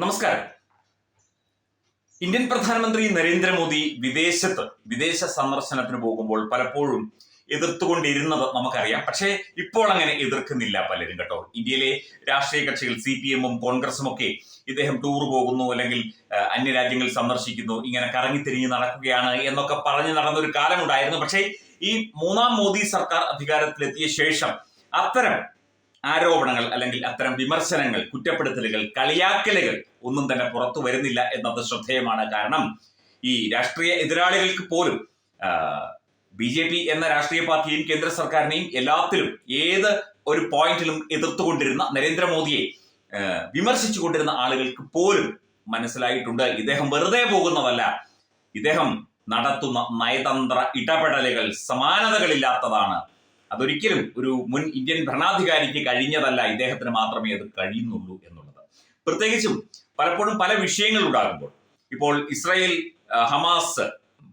നമസ്കാരം. ഇന്ത്യൻ പ്രധാനമന്ത്രി നരേന്ദ്രമോദി വിദേശത്ത് വിദേശ സന്ദർശനത്തിന് പോകുമ്പോൾ പലപ്പോഴും എതിർത്തുകൊണ്ടിരുന്നത് നമുക്കറിയാം. പക്ഷേ ഇപ്പോൾ അങ്ങനെ എതിർക്കുന്നില്ല പലരും കേട്ടോ. ഇന്ത്യയിലെ രാഷ്ട്രീയ കക്ഷികൾ സി പി എമ്മും കോൺഗ്രസും ഒക്കെ ഇദ്ദേഹം ടൂർ പോകുന്നു അല്ലെങ്കിൽ അന്യ അന്യരാജ്യങ്ങൾ സന്ദർശിക്കുന്നു ഇങ്ങനെ കറങ്ങി കറങ്ങിത്തിരിഞ്ഞ് നടക്കുകയാണ് എന്നൊക്കെ പറഞ്ഞു നടന്ന ഒരു കാലമുണ്ടായിരുന്നു. പക്ഷേ ഈ മൂന്നാം മോദി സർക്കാർ അധികാരത്തിലെത്തിയ ശേഷം അത്തരം ആരോപണങ്ങൾ അല്ലെങ്കിൽ അത്തരം വിമർശനങ്ങൾ കുറ്റപ്പെടുത്തലുകൾ കളിയാക്കലുകൾ ഒന്നും തന്നെ പുറത്തു വരുന്നില്ല എന്നത് ശ്രദ്ധേയമാണ്. കാരണം ഈ രാഷ്ട്രീയ എതിരാളികൾക്ക് പോലും ബി ജെ പി എന്ന രാഷ്ട്രീയ പാർട്ടിയും കേന്ദ്ര സർക്കാരിനെയും എല്ലാത്തിലും ഏത് ഒരു പോയിന്റിലും എതിർത്തുകൊണ്ടിരുന്ന നരേന്ദ്രമോദിയെ വിമർശിച്ചു കൊണ്ടിരുന്ന ആളുകൾക്ക് പോലും മനസ്സിലായിട്ടുണ്ട്. ഇദ്ദേഹം വെറുതെ പോകുന്നതല്ല. ഇദ്ദേഹം നടത്തുന്ന നയതന്ത്ര ഇടപെടലുകൾ സമാനതകളില്ലാത്തതാണ്. അതൊരിക്കലും ഒരു മുൻ ഇന്ത്യൻ ഭരണാധികാരിക്ക് കഴിഞ്ഞതല്ല ഇദ്ദേഹത്തിന് മാത്രമേ അത് കഴിയുന്നുള്ളൂ എന്നുള്ളത്. പ്രത്യേകിച്ചും പലപ്പോഴും പല വിഷയങ്ങൾ ഉണ്ടാകുമ്പോൾ ഇപ്പോൾ ഇസ്രായേൽ ഹമാസ്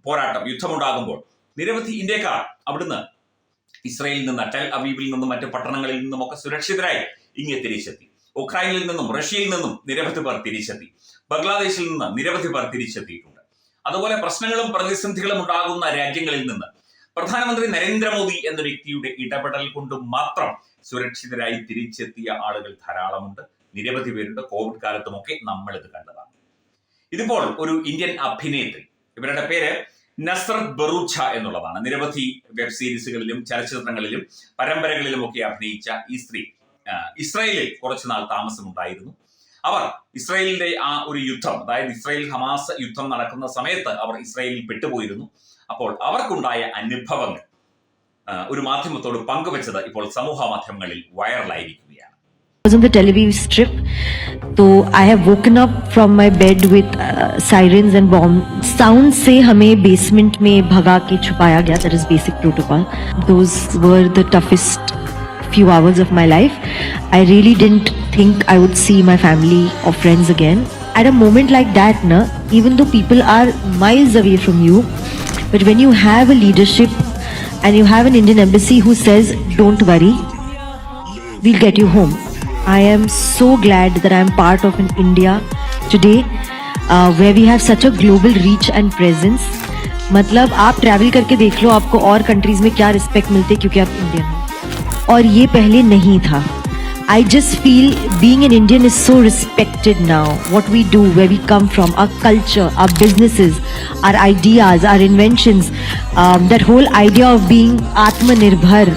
പോരാട്ടം യുദ്ധമുണ്ടാകുമ്പോൾ നിരവധി ഇന്ത്യക്കാർ അവിടുന്ന് ഇസ്രായേലിൽ നിന്ന് ടെൽ അവീബിൽ നിന്നും മറ്റ് പട്ടണങ്ങളിൽ നിന്നും ഒക്കെ സുരക്ഷിതരായി ഇങ്ങനെ തിരിച്ചെത്തി. ഉക്രൈനിൽ നിന്നും റഷ്യയിൽ നിന്നും നിരവധി പേർ തിരിച്ചെത്തി. ബംഗ്ലാദേശിൽ നിന്ന് നിരവധി പേർ തിരിച്ചെത്തിയിട്ടുണ്ട്. അതുപോലെ പ്രശ്നങ്ങളും പ്രതിസന്ധികളും ഉണ്ടാകുന്ന രാജ്യങ്ങളിൽ നിന്ന് പ്രധാനമന്ത്രി നരേന്ദ്രമോദി എന്ന വ്യക്തിയുടെ ഇടപെടൽ കൊണ്ട് മാത്രം സുരക്ഷിതരായി തിരിച്ചെത്തിയ ആളുകൾ ധാരാളമുണ്ട്. നിരവധി പേരുണ്ട്. കോവിഡ് കാലത്തുമൊക്കെ നമ്മൾ ഇത് കണ്ടതാണ്. ഇതിപ്പോൾ ഒരു ഇന്ത്യൻ അഭിനേത്രി ഇവരുടെ പേര് നസ്രത് ബറൂച്ച എന്നുള്ളതാണ്. നിരവധി വെബ് സീരീസുകളിലും ചലച്ചിത്രങ്ങളിലും പരമ്പരകളിലും ഒക്കെ അഭിനയിച്ച ഈ സ്ത്രീ. ഇസ്രായേലിൽ കുറച്ചുനാൾ താമസമുണ്ടായിരുന്നു. അവർ ഇസ്രായേലിന്റെ ആ ഒരു യുദ്ധം അതായത് ഇസ്രായേൽ ഹമാസ് യുദ്ധം നടക്കുന്ന സമയത്ത് അവർ ഇസ്രായേലിൽ പെട്ടുപോയിരുന്നു അപ്പോൾ അവർക്കുണ്ടായ അനുഭവങ്ങൾ ആ, ഒരു മാധ്യമത്തോട് പങ്കുവച്ചത് ഇപ്പോൾ സമൂഹ മാധ്യമങ്ങളിൽ വൈറലായിരിക്കുകയാണ് was on the Tel Aviv strip. So I have woken up from my bed with uh, sirens and bomb sounds say हमें basement में भगा के छुपाया गया that is basic protocol those were the toughest few hours of my life I really didn't think I would see my family or friends again at a moment like that na, even though people are miles away from you but when you have a leadership and you have an Indian embassy who says don't worry we'll get you home. I am so glad that I am part of an India today uh, where we have such a global reach and presence. मतलब आप travel करके देख लो आपको और countries में क्या respect मिलती है क्योंकि आप इंडियन हो और ये पहले नहीं था I just feel being an Indian is so respected now. What we do, where we come from, our culture, our businesses, our ideas, our inventions, um, that whole idea of being Atmanirbhar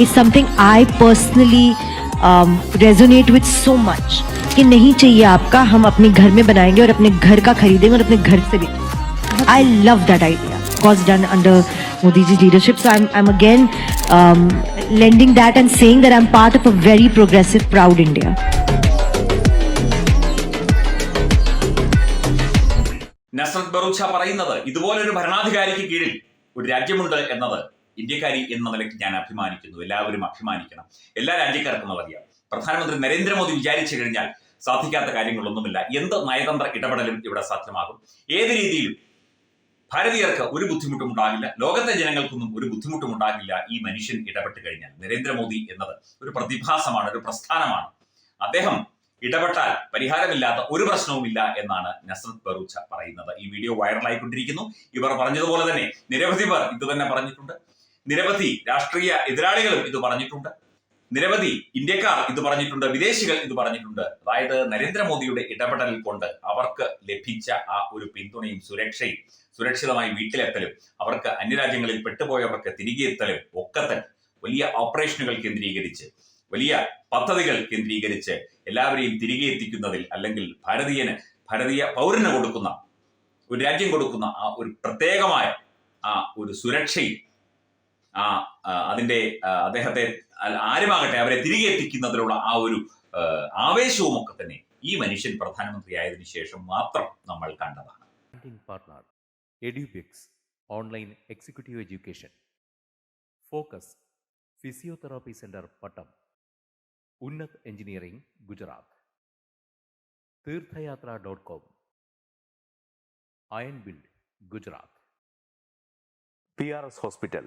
is something I personally um, resonate with so much. कि नहीं चाहिए आपका हम अपने घर में बनाएँगे और अपने घर का खरीदेंगे और अपने घर से बेचेंगे I love that idea was done under Modi leadership. So I'm, I'm again um, lending that and saying that I'm part of a very progressive, proud India. Nusrat Bharucha പറയുന്നത് ഇതുപോലൊരു ഭരണാധികാരിക്ക് കീഴിൽ ഒരു രാജ്യമുണ്ട് എന്നത് ഇന്ത്യക്കാരി എന്ന നിലയ്ക്ക് ഞാൻ അഭിമാനിക്കുന്നു. എല്ലാവരും അഭിമാനിക്കണം. എല്ലാ രാജ്യക്കാർക്കും അറിയാം. പ്രധാനമന്ത്രി നരേന്ദ്രമോദി വിചാരിച്ചു കഴിഞ്ഞാൽ സാധിക്കാത്ത കാര്യങ്ങളൊന്നുമില്ല. എന്ത് നയതന്ത്ര ഇടപെടലും ഇവിടെ സാധ്യമാകും? ഏത് രീതിയിലും ഭാരതീയർക്ക് ഒരു ബുദ്ധിമുട്ടും ഉണ്ടാകില്ല ലോകത്തെ ജനങ്ങൾക്കൊന്നും ഒരു ബുദ്ധിമുട്ടും ഉണ്ടാകില്ല ഈ മനുഷ്യൻ ഇടപെട്ട് കഴിഞ്ഞാൽ. നരേന്ദ്രമോദി എന്നത് ഒരു പ്രതിഭാസമാണ് ഒരു പ്രസ്ഥാനമാണ്. അദ്ദേഹം ഇടപെട്ടാൽ പരിഹാരമില്ലാത്ത ഒരു പ്രശ്നവുമില്ല എന്നാണ് നസ്രത് ബറൂച്ച പറയുന്നത്. ഈ വീഡിയോ വൈറലായിക്കൊണ്ടിരിക്കുന്നു. ഇവർ പറഞ്ഞതുപോലെ തന്നെ നിരവധി പേർ ഇത് തന്നെ പറഞ്ഞിട്ടുണ്ട്. നിരവധി രാഷ്ട്രീയ എതിരാളികളും ഇത് പറഞ്ഞിട്ടുണ്ട്. നിരവധി ഇന്ത്യക്കാർ ഇത് പറഞ്ഞിട്ടുണ്ട് വിദേശികൾ ഇത് പറഞ്ഞിട്ടുണ്ട്. അതായത് നരേന്ദ്രമോദിയുടെ ഇടപെടൽ കൊണ്ട് അവർക്ക് ലഭിച്ച ആ ഒരു പിന്തുണയും സുരക്ഷയും സുരക്ഷിതമായി വീട്ടിലെത്തലും അവർക്ക് അന്യരാജ്യങ്ങളിൽ പെട്ടുപോയവർക്ക് തിരികെ എത്തലും ഒക്കെ തന്നെ വലിയ ഓപ്പറേഷനുകൾ കേന്ദ്രീകരിച്ച് വലിയ പദ്ധതികൾ കേന്ദ്രീകരിച്ച് എല്ലാവരെയും തിരികെ എത്തിക്കുന്നതിൽ അല്ലെങ്കിൽ ഭാരതീയന് ഭാരതീയ പൗരന് കൊടുക്കുന്ന ഒരു രാജ്യം കൊടുക്കുന്ന ആ ഒരു പ്രത്യേകമായ ആ ഒരു സുരക്ഷയും അതിന്റെ അദ്ദേഹത്തെ ആരുമാകട്ടെ അവരെ തിരികെ എത്തിക്കുന്നതിലുള്ള ആ ഒരു ആവേശവും ഒക്കെ തന്നെ ഈ മനുഷ്യൻ പ്രധാനമന്ത്രി ആയതിനു ശേഷം മാത്രം നമ്മൾ കണ്ടതാണ്. Online executive EduBix Online Executive Education. Focus Physiotherapy Center Pattam. Unnat engineering Gujarat തീർത്ഥയാത്ര dot com iron build Gujarat P R S hospital